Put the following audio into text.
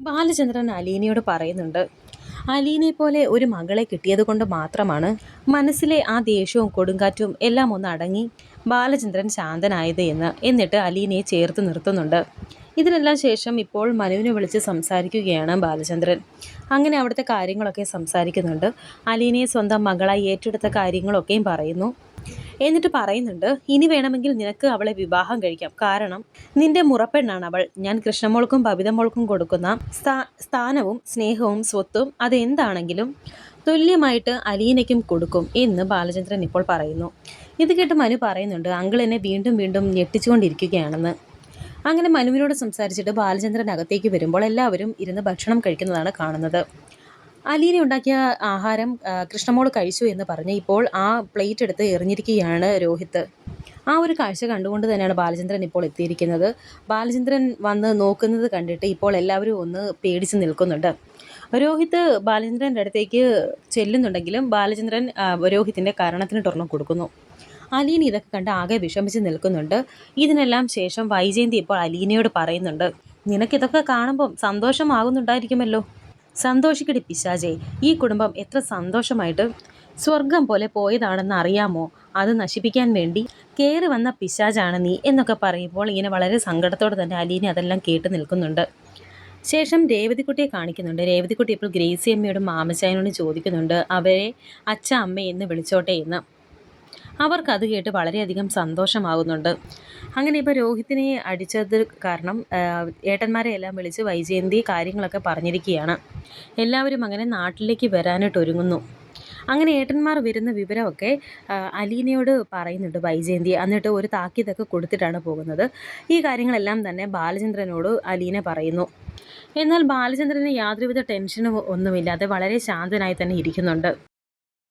ബാലചന്ദ്രൻ അലീനയോട് പറയുന്നുണ്ട് അലീനെ പോലെ ഒരു മകളെ കിട്ടിയത് കൊണ്ട് മാത്രമാണ് മനസ്സിലെ ആ ദേഷ്യവും കൊടുങ്കാറ്റും എല്ലാം ഒന്ന് അടങ്ങി ബാലചന്ദ്രൻ ശാന്തനായത് എന്ന് എന്നിട്ട് അലീനയെ ചേർത്ത് നിർത്തുന്നുണ്ട്. ഇതിനെല്ലാം ശേഷം ഇപ്പോൾ മനുവിനെ വിളിച്ച് സംസാരിക്കുകയാണ് ബാലചന്ദ്രൻ. അങ്ങനെ അവിടുത്തെ കാര്യങ്ങളൊക്കെ സംസാരിക്കുന്നുണ്ട്. അലീനയെ സ്വന്തം മകളായി ഏറ്റെടുത്ത കാര്യങ്ങളൊക്കെയും പറയുന്നു. എന്നിട്ട് പറയുന്നുണ്ട് ഇനി വേണമെങ്കിൽ നിനക്ക് അവളെ വിവാഹം കഴിക്കാം. കാരണം നിന്റെ മുറപ്പെണ്ണാണ് അവൾ. ഞാൻ കൃഷ്ണമോൾക്കും ബബിതമോൾക്കും കൊടുക്കുന്ന സ്ഥാനവും സ്നേഹവും സ്വത്തും അതെന്താണെങ്കിലും തുല്യമായിട്ട് അലീനയ്ക്കും കൊടുക്കും എന്ന് ബാലചന്ദ്രൻ ഇപ്പോൾ പറയുന്നു. ഇത് കേട്ട് മനു പറയുന്നുണ്ട് അങ്കിൾ എന്നെ വീണ്ടും വീണ്ടും ഞെട്ടിച്ചുകൊണ്ടിരിക്കുകയാണെന്ന്. അങ്ങനെ മനുവിനോട് സംസാരിച്ചിട്ട് ബാലചന്ദ്രൻ അകത്തേക്ക് വരുമ്പോൾ എല്ലാവരും ഇരുന്ന് ഭക്ഷണം കഴിക്കുന്നതാണ് കാണുന്നത്. അലീന ഉണ്ടാക്കിയ ആഹാരം കൃഷ്ണമോൾ കഴിച്ചു എന്ന് പറഞ്ഞ് ഇപ്പോൾ ആ പ്ലേറ്റ് എടുത്ത് എറിഞ്ഞിരിക്കുകയാണ് രോഹിത് ആ ഒരു കാഴ്ച കണ്ടുകൊണ്ട് തന്നെയാണ് ബാലചന്ദ്രൻ ഇപ്പോൾ എത്തിയിരിക്കുന്നത്. ബാലചന്ദ്രൻ വന്ന് നോക്കുന്നത് കണ്ടിട്ട് ഇപ്പോൾ എല്ലാവരും ഒന്ന് പേടിച്ച് നിൽക്കുന്നുണ്ട്. രോഹിത് ബാലചന്ദ്രന്റെ അടുത്തേക്ക് ചെല്ലുന്നുണ്ടെങ്കിലും ബാലചന്ദ്രൻ രോഹിത്തിന്റെ കാരണത്തിന് തുറന്നു കൊടുക്കുന്നു. അലീന ഇതൊക്കെ കണ്ട് ആകെ വിഷമിച്ച് നിൽക്കുന്നുണ്ട്. ഇതിനെല്ലാം ശേഷം വൈജയന്തി ഇപ്പോൾ അലീനയോട് പറയുന്നുണ്ട് നിനക്കിതൊക്കെ കാണുമ്പം സന്തോഷമാകുന്നുണ്ടായിരിക്കുമല്ലോ. സന്തോഷിക്കടി പിശാചേ. ഈ കുടുംബം എത്ര സന്തോഷമായിട്ട് സ്വർഗം പോലെ പോയതാണെന്ന് അറിയാമോ? അത് നശിപ്പിക്കാൻ വേണ്ടി കയറി വന്ന പിശാജാണ് നീ എന്നൊക്കെ പറയുമ്പോൾ ഇങ്ങനെ വളരെ സങ്കടത്തോടെ തന്നെ അലീനെ അതെല്ലാം കേട്ട് നിൽക്കുന്നുണ്ട്. ശേഷം രേവതിക്കുട്ടിയെ കാണിക്കുന്നുണ്ട്. രേവതിക്കുട്ടി ഇപ്പോൾ ഗ്രേസി അമ്മയോടും മാമച്ചായനോടും ചോദിക്കുന്നുണ്ട്. അവരെ അച്ഛ അമ്മ എന്ന് വിളിച്ചോട്ടെ എന്ന്. അവർക്ക് അത് കേട്ട് വളരെയധികം സന്തോഷമാകുന്നുണ്ട്. അങ്ങനെ ഇപ്പോൾ രോഹിത്തിനെ അടിച്ചത് കാരണം ഏട്ടന്മാരെ എല്ലാം വിളിച്ച് വൈജയന്തി കാര്യങ്ങളൊക്കെ പറഞ്ഞിരിക്കുകയാണ്. എല്ലാവരും അങ്ങനെ നാട്ടിലേക്ക് വരാനായിട്ട് ഒരുങ്ങുന്നു. അങ്ങനെ ഏട്ടന്മാർ വരുന്ന വിവരമൊക്കെ അലീനയോട് പറയുന്നുണ്ട് വൈജയന്തി. എന്നിട്ട് ഒരു താക്കീതൊക്കെ കൊടുത്തിട്ടാണ് പോകുന്നത്. ഈ കാര്യങ്ങളെല്ലാം തന്നെ ബാലചന്ദ്രനോട് അലീന പറയുന്നു. എന്നാൽ ബാലചന്ദ്രന് യാതൊരുവിധ ടെൻഷനും ഒന്നുമില്ലാതെ വളരെ ശാന്തനായി തന്നെ ഇരിക്കുന്നുണ്ട്.